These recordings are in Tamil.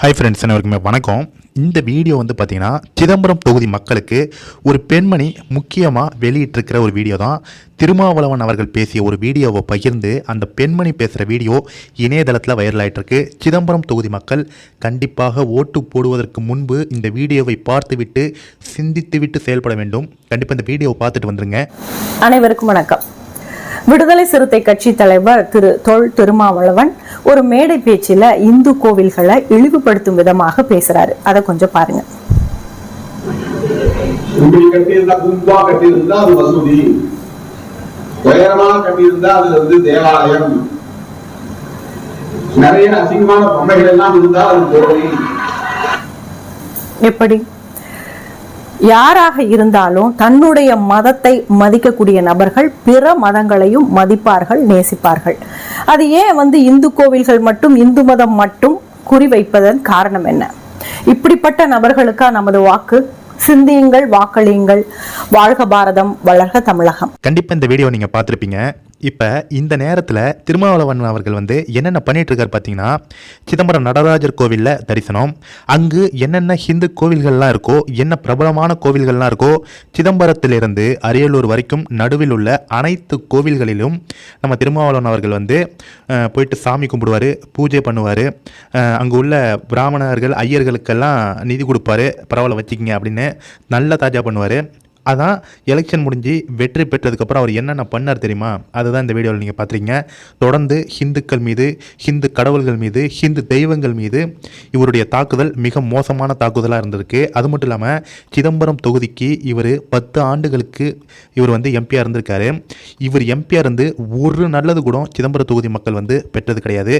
ஹை ஃப்ரெண்ட்ஸ் அனைவருக்குமே வணக்கம். இந்த வீடியோ வந்து பார்த்தீங்கன்னா சிதம்பரம் தொகுதி மக்களுக்கு ஒரு பெண்மணி முக்கியமாக வெளியிட்டிருக்கிற ஒரு வீடியோ தான். திருமாவளவன் அவர்கள் பேசிய ஒரு வீடியோவை பகிர்ந்து அந்த பெண்மணி பேசுகிற வீடியோ இணையதளத்தில் வைரல் ஆகிட்டுருக்கு சிதம்பரம் தொகுதி மக்கள் கண்டிப்பாக ஓட்டு போடுவதற்கு முன்பு இந்த வீடியோவை பார்த்துவிட்டு சிந்தித்துவிட்டு செயல்பட வேண்டும். கண்டிப்பாக இந்த வீடியோவை பார்த்துட்டு வந்துருங்க. அனைவருக்கும் வணக்கம். விடுதலை சிறுத்தை கட்சி தலைவர் திரு தொல் திருமாவளவன் ஒரு மேடை பேச்சில இந்து கோவில்களை இழிவுபடுத்தும் விதமாக பேசுறாரு. அதை கொஞ்சம் பாருங்க. எப்படி? யாராக இருந்தாலும் தன்னுடைய மதத்தை மதிக்கக்கூடிய நபர்கள் பிற மதங்களையும் மதிப்பார்கள் நேசிப்பார்கள். அது ஏன் வந்து இந்து கோவில்கள் மட்டும் இந்து மதம் மட்டும் குறிவைப்பதன் காரணம் என்ன? இப்படிப்பட்ட நபர்களுக்கா நமது வாக்கு? சிந்தியுங்கள் வாக்களியுங்கள். வாழ்க பாரதம் வளர்க தமிழகம். கண்டிப்பா இந்த வீடியோ நீங்க பார்த்துருப்பீங்க. இப்போ இந்த நேரத்தில் திருமாவளவன் அவர்கள் வந்து என்னென்ன பண்ணிட்டு இருக்காரு பார்த்தீங்கன்னா சிதம்பரம் நடராஜர் கோவிலில் தரிசனம். அங்கு என்னென்ன ஹிந்து கோவில்கள்லாம் இருக்கோ என்ன பிரபலமான கோவில்கள்லாம் இருக்கோ சிதம்பரத்திலிருந்து அரியலூர் வரைக்கும் நடுவில் உள்ள அனைத்து கோவில்களிலும் நம்ம திருமாவளவன் அவர்கள் வந்து போயிட்டு சாமி கும்பிடுவார் பூஜை பண்ணுவார். அங்கே உள்ள பிராமணர்கள் ஐயர்களுக்கெல்லாம் நிதி கொடுப்பாரு. பரவாயில்ல வச்சுக்கிங்க அப்படின்னு நல்ல தாஜா பண்ணுவார். அதான் எலெக்ஷன் முடிஞ்சு வெற்றி பெற்றதுக்கப்புறம் அவர் என்னென்ன பண்ணார் தெரியுமா? அதுதான் இந்த வீடியோவில் நீங்கள் பார்த்துருங்க தொடர்ந்து ஹிந்துக்கள் மீது ஹிந்து கடவுள்கள் மீது ஹிந்து தெய்வங்கள் மீது இவருடைய தாக்குதல் மிக மோசமான தாக்குதலாக இருந்திருக்கு. அது மட்டும் இல்லாமல் சிதம்பரம் தொகுதிக்கு இவர் பத்து ஆண்டுகளுக்கு இவர் வந்து எம்பியாக இருந்திருக்காரு. இவர் எம்பியாக இருந்து ஒரு நல்லது கூட சிதம்பரம் தொகுதி மக்கள் வந்து பெற்றது கிடையாது.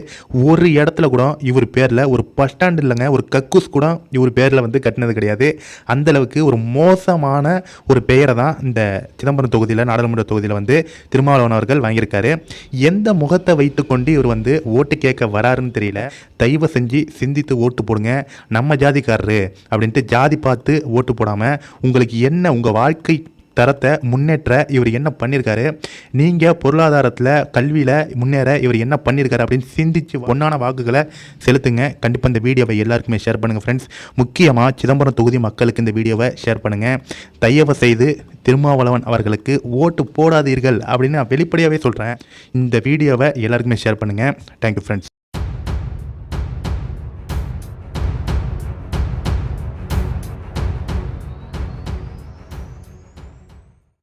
ஒரு இடத்துல கூட இவர் பேரில் ஒரு பஸ் ஸ்டாண்ட் இல்லைங்க ஒரு கக்கூஸ் கூட இவர் பேரில் வந்து கட்டினது கிடையாது. அந்தளவுக்கு ஒரு மோசமான ஒரு பெயரை தான் இந்த சிதம்பரம் தொகுதியில் நாடாளுமன்ற தொகுதியில் வந்து திருமாவளவன் அவர்கள் வாங்கியிருக்காரு. எந்த முகத்தை வைத்துக்கொண்டு இவர் வந்து ஓட்டு கேட்க வராருன்னு தெரியல. தயவு செஞ்சு சிந்தித்து ஓட்டு போடுங்க. நம்ம ஜாதிக்காரரு அப்படின்ட்டு ஜாதி பார்த்து ஓட்டு போடாமல் உங்களுக்கு என்ன உங்கள் வாழ்க்கை தரத்தை முன்னேற்ற இவர் என்ன பண்ணியிருக்காரு நீங்கள் பொருளாதாரத்தில் கல்வியில் முன்னேற இவர் என்ன பண்ணியிருக்காரு அப்படின்னு சிந்திச்சு ஒன்றான வாக்குகளை செலுத்துங்க. கண்டிப்பாக இந்த வீடியோவை எல்லாருக்குமே ஷேர் பண்ணுங்கள் ஃப்ரெண்ட்ஸ் முக்கியமாக சிதம்பரம் தொகுதி மக்களுக்கு இந்த வீடியோவை ஷேர் பண்ணுங்கள் தயவு செய்து திருமாவளவன் அவர்களுக்கு ஓட்டு போடாதீர்கள் அப்படின்னு நான் வெளிப்படையாகவே சொல்கிறேன் இந்த வீடியோவை எல்லாருக்குமே ஷேர் பண்ணுங்கள் தேங்க்யூ ஃப்ரெண்ட்ஸ்